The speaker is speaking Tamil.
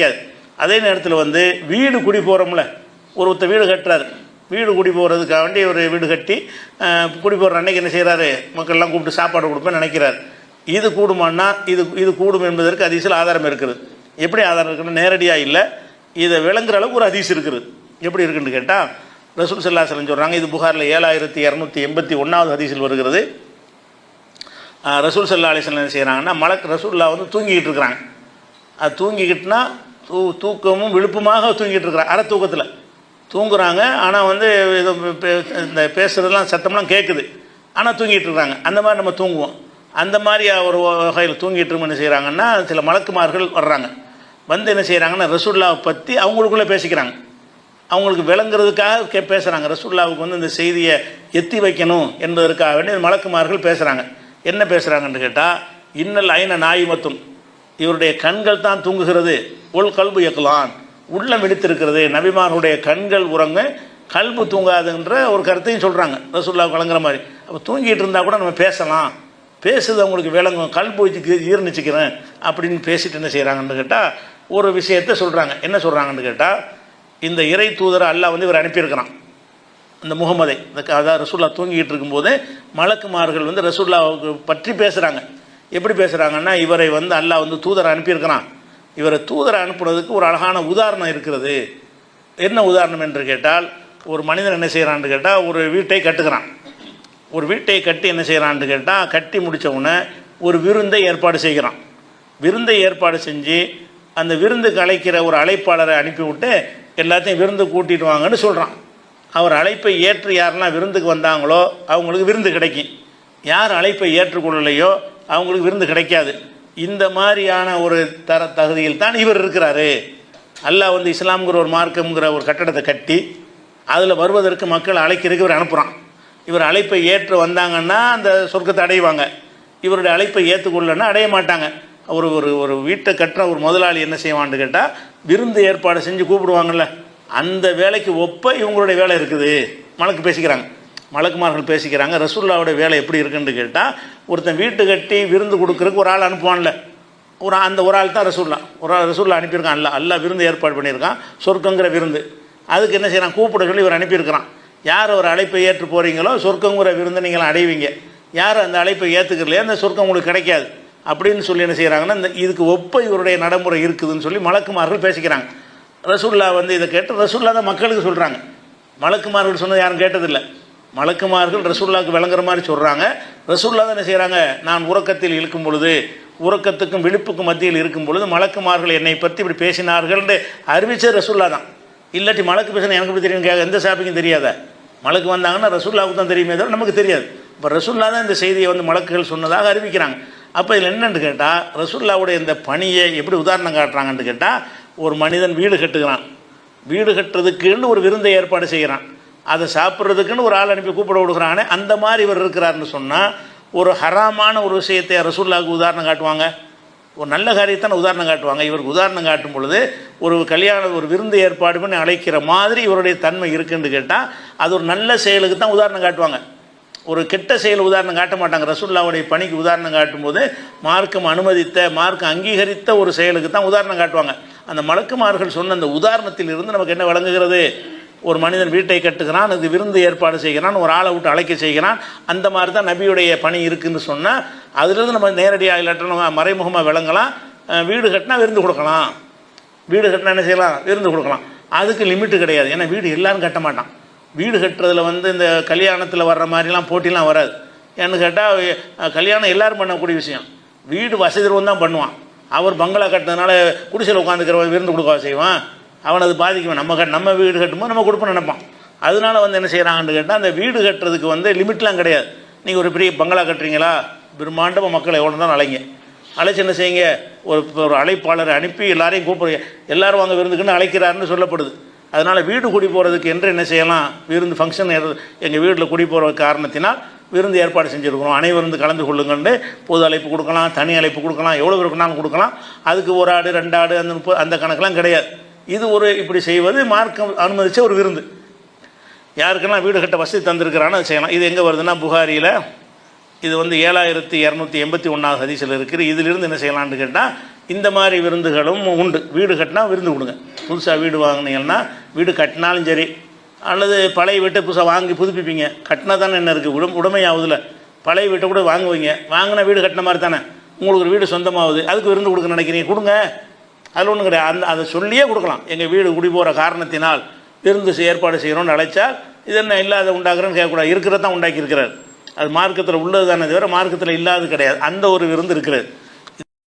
கிடைக்காது. அதே நேரத்தில் வந்து வீடு குடி போகிறோம்ல ஒருத்தர் வீடு கட்டுறாரு. வீடு குடி போகிறதுக்காக வேண்டி ஒரு வீடு கட்டி குடி போகிற அன்னைக்கு என்ன செய்கிறாரு மக்கள்லாம் கூப்பிட்டு சாப்பாடு கொடுப்பேன்னு நினைக்கிறார். இது கூடுமான்னா இது இது கூடும் என்பதற்கு அதிசயில் ஆதாரம் இருக்குது. எப்படி ஆதாரம் இருக்குன்னு நேரடியாக இல்லை இதை விளங்குற அளவுக்கு ஒரு அதிசயம் இருக்குது. எப்படி இருக்குன்னு கேட்டால் ரசூல் சல்லாஹலம் சொல்கிறாங்க இது புகாரில் ஏழாயிரத்தி இரநூத்தி எண்பத்தி ஒன்றாவது ஹதீஸில் வருகிறது. ரசூல் செல்லா அலிஸ்லாம் என்ன செய்கிறாங்கன்னா மலக் ரசூல்லா வந்து தூங்கிக்கிட்டு இருக்கிறாங்க அது தூங்கிக்கிட்டுனா தூ தூக்கமும் விழுப்புமாக தூங்கிட்டு இருக்கிறாங்க அரை தூக்கத்தில். தூங்குறாங்க. ஆனால் வந்து இது பே- இந்த பேசுகிறதெல்லாம் சத்தம்லாம் கேட்குது ஆனால் தூங்கிட்டு இருக்கிறாங்க அந்த மாதிரி நம்ம தூங்குவோம். அந்த மாதிரி ஒரு வகையில் தூங்கிட்டு என்ன செய்கிறாங்கன்னா சில மலக்குமார்கள் வர்றாங்க. வந்து என்ன செய்கிறாங்கன்னா ரசுல்லாவை பற்றி அவங்களுக்குள்ளே பேசிக்கிறாங்க. அவங்களுக்கு விளங்குறதுக்காக கே பேசுகிறாங்க ரசுல்லாவுக்கு வந்து இந்த செய்தியை எத்தி வைக்கணும் என்பதற்காக வேண்டி இந்த மலக்குமார்கள் பேசுகிறாங்க என்ன பேசுகிறாங்கன்னு கேட்டால் இன்னல் ஐன நாயிமத்தும். இவருடைய கண்கள் தான் தூங்குகிறது. உள் கல்பு இயக்கலான் உள்ளம் விழித்திருக்கிறது நபிமார்களுடைய கண்கள் உறங்க கல்பு தூங்காதுன்ற ஒரு கருத்தையும் சொல்கிறாங்க ரசூல்லாவுக்கு கலங்குற மாதிரி. அப்போ தூங்கிட்டு இருந்தால் கூட நம்ம பேசலாம். பேசுது அவங்களுக்கு விளங்கும். கல்பு வச்சுக்கு ஈர்ணிச்சிக்கிறேன் அப்படின்னு பேசிட்டு என்ன செய்கிறாங்கன்னு கேட்டால் ஒரு விஷயத்தை சொல்கிறாங்க என்ன சொல்கிறாங்கன்னு கேட்டால் இந்த இறை தூதரை அல்லாஹ் வந்து இவர் அனுப்பியிருக்கிறான். இந்த முகமதை. இந்த அதாவது ரசூல்லா தூங்கிட்டு இருக்கும்போது மலக்குமார்கள் வந்து ரசூல்லாவுக்கு பற்றி பேசுகிறாங்க எப்படி பேசுகிறாங்கன்னா இவரை வந்து அல்லாஹ் வந்து தூதரை அனுப்பியிருக்கிறான். இவரை தூதரை அனுப்புனதுக்கு ஒரு அழகான உதாரணம் இருக்கிறது. என்ன உதாரணம் என்று கேட்டால் ஒரு மனிதன் என்ன செய்கிறான்னு கேட்டால் ஒரு வீட்டை கட்டுக்கிறான் ஒரு வீட்டை கட்டி என்ன செய்கிறான்னு கேட்டால் கட்டி முடித்தவுடனே ஒரு விருந்தை ஏற்பாடு செய்கிறான். விருந்தை ஏற்பாடு செஞ்சு அந்த விருந்துக்கு அழைக்கிற ஒரு அழைப்பாளரை அனுப்பிவிட்டு எல்லாத்தையும் விருந்து கூட்டிட்டு வாங்கன்னு சொல்கிறான் அவர் அழைப்பை ஏற்று யாரெல்லாம் விருந்துக்கு வந்தாங்களோ அவங்களுக்கு விருந்து கிடைக்கும். யார் அழைப்பை ஏற்றுக்கொள்ளலையோ அவங்களுக்கு விருந்து கிடைக்காது. இந்த மாதிரியான ஒரு தர தகுதியில் தான் இவர் இருக்கிறாரு. அல்லாஹ் வந்து இஸ்லாம்ங்கிற ஒரு மார்க்கம்ங்கிற ஒரு கட்டடத்தை கட்டி அதில் வருவதற்கு மக்கள் அழைக்கிறதுக்கு இவர் அனுப்புகிறான் இவர் அழைப்பை ஏற்று வந்தாங்கன்னா அந்த சொர்க்கத்தை அடைவாங்க. இவருடைய அழைப்பை ஏற்றுக்கொள்ளன்னா அடைய மாட்டாங்க. ஒரு ஒரு ஒரு வீட்டை கட்டுற ஒரு முதலாளி என்ன செய்வான்னு கேட்டால் விருந்து ஏற்பாடு செஞ்சு கூப்பிடுவாங்கல்ல. அந்த வேலைக்கு ஒப்ப இவங்களுடைய வேலை இருக்குது. மலக்கு பேசிக்கிறாங்க. மலக்குமார்கள் பேசிக்கிறாங்க ரசூல்லாவோட வேலை எப்படி இருக்குன்னு கேட்டால் ஒருத்தன் வீட்டு கட்டி விருந்து கொடுக்குறதுக்கு ஒரு ஆள் அனுப்புவான்ல. ஒரு அந்த ஒரு ஆள் தான் ரசூல்லா. ஒரு ஆள் ரசூல்லா அனுப்பியிருக்கான். அல்ல அல்லா விருந்து ஏற்பாடு பண்ணியிருக்கான். சொர்க்கங்கிற விருந்து. அதுக்கு என்ன செய்யறான்? கூப்பிட சொல்லி இவர் அனுப்பியிருக்கிறான். யார் ஒரு அழைப்பை ஏற்று போகிறீங்களோ சொர்க்கங்கிற விருந்து நீங்கள் அடைவீங்க. யார் அந்த அழைப்பை ஏற்றுக்கலையோ அந்த சொர்க்கம் உங்களுக்கு கிடைக்காது. அப்படின்னு சொல்லி என்ன செய்கிறாங்கன்னா இந்த இதுக்கு ஒப்ப இவருடைய நடைமுறை இருக்குதுன்னு சொல்லி மலக்குமார்கள் பேசிக்கிறாங்க. ரசூல்லா வந்து இதை கேட்டு ரசூல்லா தான் மக்களுக்கு சொல்கிறாங்க மலக்குமார்கள் சொன்னது யாரும் கேட்டதில்லை. மலக்குமார்கள் ரசூல்லாவுக்கு விளங்குற மாதிரி சொல்கிறாங்க ரசூல்லா தான் என்ன செய்கிறாங்க நான் உறக்கத்தில் இழுக்கும் பொழுது உறக்கத்துக்கும் விழிப்புக்கும் மத்தியில் இருக்கும் பொழுது மலக்குமார்கள் என்னை பற்றி இப்படி பேசினார்கள்னு அறிவிச்சது ரசூல்லா தான். இல்லாட்டி மலக்கு பேசினா எனக்கு எப்படி தெரியும்? கேட்க எந்த சாப்பிக்கும் தெரியாத? மலக்கு வந்தாங்கன்னா ரசூல்லாவுக்கு தான் தெரியுமே தவிர நமக்கு தெரியாது. இப்போ ரசூல்லா தான் இந்த செய்தியை வந்து மலக்குகள் சொன்னதாக அறிவிக்கிறாங்க. அப்போ இதில் என்னன்னு கேட்டால் ரசூல்லாவுடைய இந்த பணியை எப்படி உதாரணம் காட்டுறாங்கன்னு கேட்டால் ஒரு மனிதன் வீடு கட்டுகிறான். வீடு கட்டுறதுக்குன்னு ஒரு விருந்தை ஏற்பாடு செய்கிறான். அதை சாப்பிட்றதுக்குன்னு ஒரு ஆள் அனுப்பி கூப்பிட கொடுக்குறானே அந்த மாதிரி இவர் இருக்கிறாருன்னு சொன்னால் ஒரு ஹராமான ஒரு விஷயத்தை ரசூல்லாவுக்கு உதாரணம் காட்டுவாங்க. ஒரு நல்ல காரியத்தான உதாரணம் காட்டுவாங்க. இவருக்கு உதாரணம் காட்டும் பொழுது ஒரு கல்யாண ஒரு விருந்து ஏற்பாடு பண்ணி அழைக்கிற மாதிரி இவருடைய தன்மை இருக்குன்னு கேட்டால் அது ஒரு நல்ல செயலுக்கு தான் உதாரணம் காட்டுவாங்க. ஒரு கெட்ட செயல் உதாரணம் காட்ட மாட்டாங்க. ரசூல்லாவுடைய பணிக்கு உதாரணம் காட்டும்போது மார்க்கம் அனுமதித்த மார்க்கம் அங்கீகரித்த ஒரு செயலுக்கு தான் உதாரணம் காட்டுவாங்க. அந்த மலக்குமார்கள் சொன்ன அந்த உதாரணத்தில் இருந்து நமக்கு என்ன வழங்குகிறது ஒரு மனிதன் வீட்டை கட்டுகிறான் அது விருந்து ஏற்பாடு செய்கிறான் ஒரு ஆளை விட்டு அழைக்க செய்கிறான் அந்த மாதிரி தான் நபியுடைய பணி இருக்குதுன்னு சொன்னால் அதிலிருந்து நம்ம நேரடியாக இல்லாட்டும் நம்ம மறைமுகமாக விளங்கலாம். வீடு கட்டினா விருந்து கொடுக்கலாம். வீடு கட்டினா என்ன செய்யலாம்? விருந்து கொடுக்கலாம். அதுக்கு லிமிட்டு கிடையாது. ஏன்னா வீடு எல்லாரும் கட்ட மாட்டான். வீடு கட்டுறதுல வந்து இந்த கல்யாணத்தில் வர்ற மாதிரிலாம் போட்டிலாம் வராது. ஏன்னு கேட்டால் கல்யாணம் எல்லாரும் பண்ணக்கூடிய விஷயம். வீடு வசதிரவன் தான் பண்ணுவான். அவர் பங்களா கட்டினதுனால குடிசையில் உட்காந்துக்கிறவன் விருந்து கொடுக்க செய்வான்? அவன் அது பாதிக்கும்? நம்ம க நம்ம வீடு கட்டும்போது நம்ம கொடுப்போம் நினைப்பான். அதனால வந்து என்ன செய்கிறாங்கன்னு கேட்டால் அந்த வீடு கட்டுறதுக்கு வந்து லிமிட்லாம் கிடையாது. நீங்கள் ஒரு பெரிய பங்களா கட்டுறீங்களா? பிரம்மாண்டமாக மக்களை எவ்வளோ தான் அலைங்க. அழைச்சி என்ன செய்யுங்க? ஒரு ஒரு அழைப்பாளரை அனுப்பி எல்லாரையும் கூப்பிடுங்க. எல்லாரும் அங்கே விருந்துக்குன்னு அழைக்கிறாருன்னு சொல்லப்படுது. அதனால் வீடு குடி போகிறதுக்கு என்று என்ன செய்யலாம்? விருந்து ஃபங்க்ஷன் எங்கள் வீட்டில் குடி போகிற காரணத்தினால் விருந்து ஏற்பாடு செஞ்சுருக்கிறோம். அனைவருந்து கலந்து கொள்ளுங்கன்னு பொது அழைப்பு கொடுக்கலாம் தனி அழைப்பு கொடுக்கலாம் எவ்வளோ இருக்குனாலும் கொடுக்கலாம். அதுக்கு ஒரு ஆடு ரெண்டு ஆடு அந்த முப்பது அந்த கணக்கெலாம் கிடையாது. இது ஒரு இப்படி செய்வது மார்க்கம் அனுமதித்த ஒரு விருந்து. யாருக்கெல்லாம் வீடு கட்ட வசதி தந்திருக்கிறானோ அதை செய்யலாம். இது எங்கே வருதுன்னா புகாரியில் இது வந்து ஏழாயிரத்தி இரநூத்தி எண்பத்தி ஒன்றாவது ஹதீஸில் இருக்குது. இதிலிருந்து என்ன செய்யலாம்னு கேட்டால் இந்த மாதிரி விருந்துகளும் உண்டு. வீடு கட்டினா விருந்து கொடுங்க. புதுசாக வீடு வாங்கினீங்கன்னா வீடு கட்டினாலும் சரி அல்லது பழைய வீட்டை புதுசாக வாங்கி புதுப்பிப்பீங்க. கட்டினா தானே என்ன இருக்குது உடம் உடமையாகுதுல பழைய வீட்டை கூட வாங்குவீங்க. வாங்கின வீடு கட்டின மாதிரி தானே. உங்களுக்கு ஒரு வீடு சொந்தமாகுது அதுக்கு விருந்து கொடுக்க நினைக்கிறீங்க. கொடுங்க. அதில் ஒன்றும் கிடையாது. அந்த அதை சொல்லியே கொடுக்கலாம். எங்கள் வீடு குடி போகிற காரணத்தினால் விருந்து ஏற்பாடு செய்கிறோன்னு அழைச்சால் இது என்ன இல்லாத உண்டாக்குறேன்னு கேட்கக்கூடாது. இருக்கிறதான் உண்டாக்கியிருக்கிறார். அது மார்க்கத்தில் உள்ளது தானே தவிர மார்க்கத்தில் இல்லாது கிடையாது. அந்த ஒரு விருந்து இருக்கிறது.